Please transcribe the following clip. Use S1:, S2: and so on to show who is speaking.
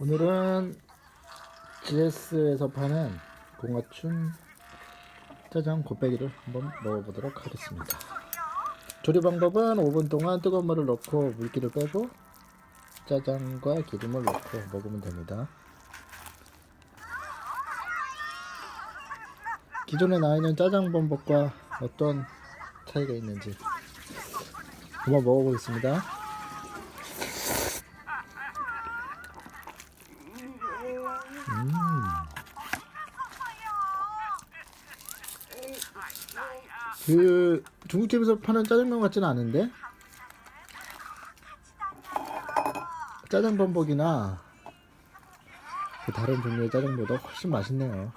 S1: 오늘은 GS에서 파는 공화춘 짜장 곱빼기를 한번 먹어보도록 하겠습니다. 조리 방법은 5분 동안 뜨거운 물을 넣고 물기를 빼고 짜장과 기름을 넣고 먹으면 됩니다. 기존에 나와 있는 짜장 범벅과 어떤 차이가 있는지 한번 먹어보겠습니다. 그 중국집에서 파는 짜장면 같지는 않은데 짜장 범벅이나 그 다른 종류의 짜장보다 훨씬 맛있네요.